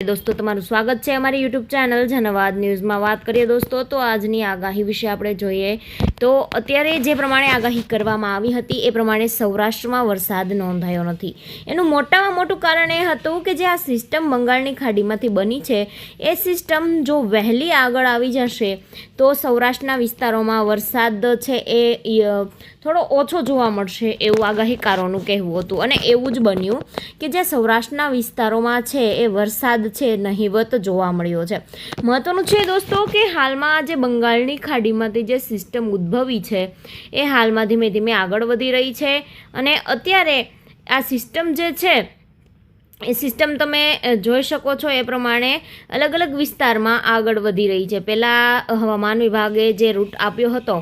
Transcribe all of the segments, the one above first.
દોસ્તો, તમારું સ્વાગત છે અમારી યુટ્યુબ ચેનલ જનવાદ ન્યૂઝમાં. વાત કરીએ દોસ્તો, તો આજની આગાહી વિશે આપણે જોઈએ. તો અત્યારે જે પ્રમાણે આગાહી કરવામાં આવી હતી, એ પ્રમાણે સૌરાષ્ટ્રમાં વરસાદ નોંધાયો નથી. એનું મોટામાં મોટું કારણ એ હતું કે જે આ સિસ્ટમ બંગાળની ખાડીમાંથી બની છે, એ સિસ્ટમ જો વહેલી આગળ આવી જશે, તો સૌરાષ્ટ્રના વિસ્તારોમાં વરસાદ છે એ થોડો ઓછો જોવા મળશે એવું આગાહીકારોનું કહેવું હતું. અને એવું જ બન્યું કે જે સૌરાષ્ટ્રના વિસ્તારોમાં છે, એ વરસાદ છે નહિવત જોવા મળ્યો છે. મહત્વનું છે દોસ્તો કે હાલમાં જે બંગાળની ખાડીમાંથી જે સિસ્ટમ ઉદ્ભવી છે, એ હાલમાં ધીમે ધીમે આગળ વધી રહી છે અને અત્યારે આ સિસ્ટમ જે છે સિસ્ટમ તમે જોઈ શકો છો એ પ્રમાણે અલગ અલગ વિસ્તારમાં આગળ વધી રહી છે. પહેલાં હવામાન વિભાગે જે રૂટ આપ્યો હતો,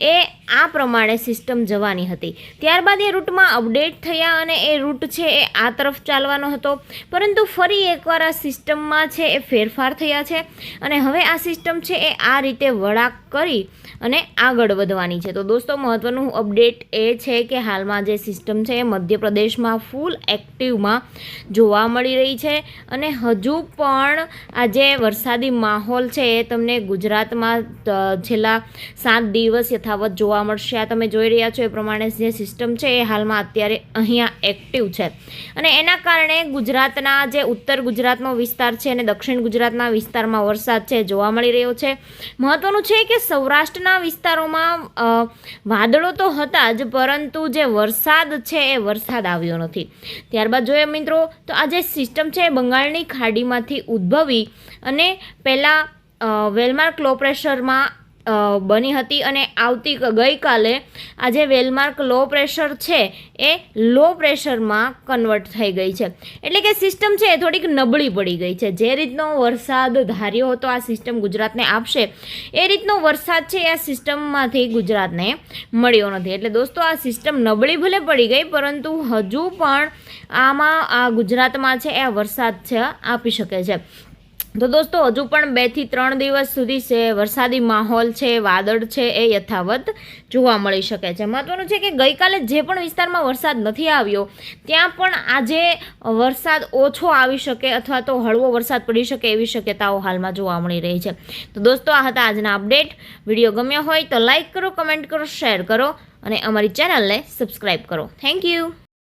એ આ પ્રમાણે સિસ્ટમ જવાની હતી. ત્યારબાદ એ રૂટમાં અપડેટ થયા અને એ રૂટ છે એ આ તરફ ચાલવાનો હતો. પરંતુ ફરી એકવાર આ સિસ્ટમમાં છે એ ફેરફાર થયા છે. અને હવે આ સિસ્ટમ છે એ આ રીતે વળાંક કરી અને આગળ વધવાની છે. તો દોસ્તો, મહત્વનું અપડેટ એ છે કે હાલમાં જે સિસ્ટમ છે એ મધ્યપ્રદેશમાં ફૂલ એક્ટિવમાં જોવા મળી રહી છે અને હજુ પણ આ જે વરસાદી માહોલ છે એ તમને ગુજરાતમાં છેલ્લા સાત દિવસ યથાવત જોવા મળશે. આ તમે જોઈ રહ્યા છો એ પ્રમાણે જે સિસ્ટમ છે એ હાલમાં અત્યારે અહીંયા એક્ટિવ છે. અને એના કારણે ગુજરાતના જે ઉત્તર ગુજરાતનો વિસ્તાર છે અને દક્ષિણ ગુજરાતના વિસ્તારમાં વરસાદ છે જોવા મળી રહ્યો છે. મહત્વનું છે કે સૌરાષ્ટ્રના વિસ્તારોમાં વાદળો તો હતા જ, પરંતુ જે વરસાદ છે એ વરસાદ આવ્યો નથી. ત્યારબાદ જોઈએ મિત્રો, તો આ જે સિસ્ટમ છે એ બંગાળની ખાડીમાંથી ઉદ્ભવી અને પહેલાં વેલમાર્ક લો પ્રેશરમાં બની હતી અને આવતી ગઈકાલે આ જે વેલમાર્ક લો પ્રેશર છે એ લો પ્રેશરમાં કન્વર્ટ થઈ ગઈ છે. એટલે કે સિસ્ટમ છે એ થોડીક નબળી પડી ગઈ છે. જે રીતનો વરસાદ ધાર્યો હતો આ સિસ્ટમ ગુજરાતને આપશે, એ રીતનો વરસાદ છે એ આ સિસ્ટમમાંથી ગુજરાતને મળ્યો નથી. એટલે દોસ્તો આ સિસ્ટમ નબળી ભલે પડી ગઈ, પરંતુ હજુ પણ આમાં આ ગુજરાતમાં છે એ વરસાદ છે આપી શકે છે. તો દોસ્તો, હજુ પણ બેથી ત્રણ દિવસ સુધી છે, વરસાદી માહોલ છે, વાદળ છે, એ યથાવત જોવા મળી શકે છે. મહત્વનું છે કે ગઈકાલે જે પણ વિસ્તારમાં વરસાદ નથી આવ્યો, ત્યાં પણ આજે વરસાદ ઓછો આવી શકે અથવા તો હળવો વરસાદ પડી શકે એવી શક્યતાઓ હાલમાં જોવા મળી રહી છે. તો દોસ્તો, આ હતા આજના અપડેટ. વીડિયો ગમ્યો હોય તો લાઇક કરો, કમેન્ટ કરો, શેર કરો અને અમારી ચેનલને સબસ્ક્રાઈબ કરો. Thank you.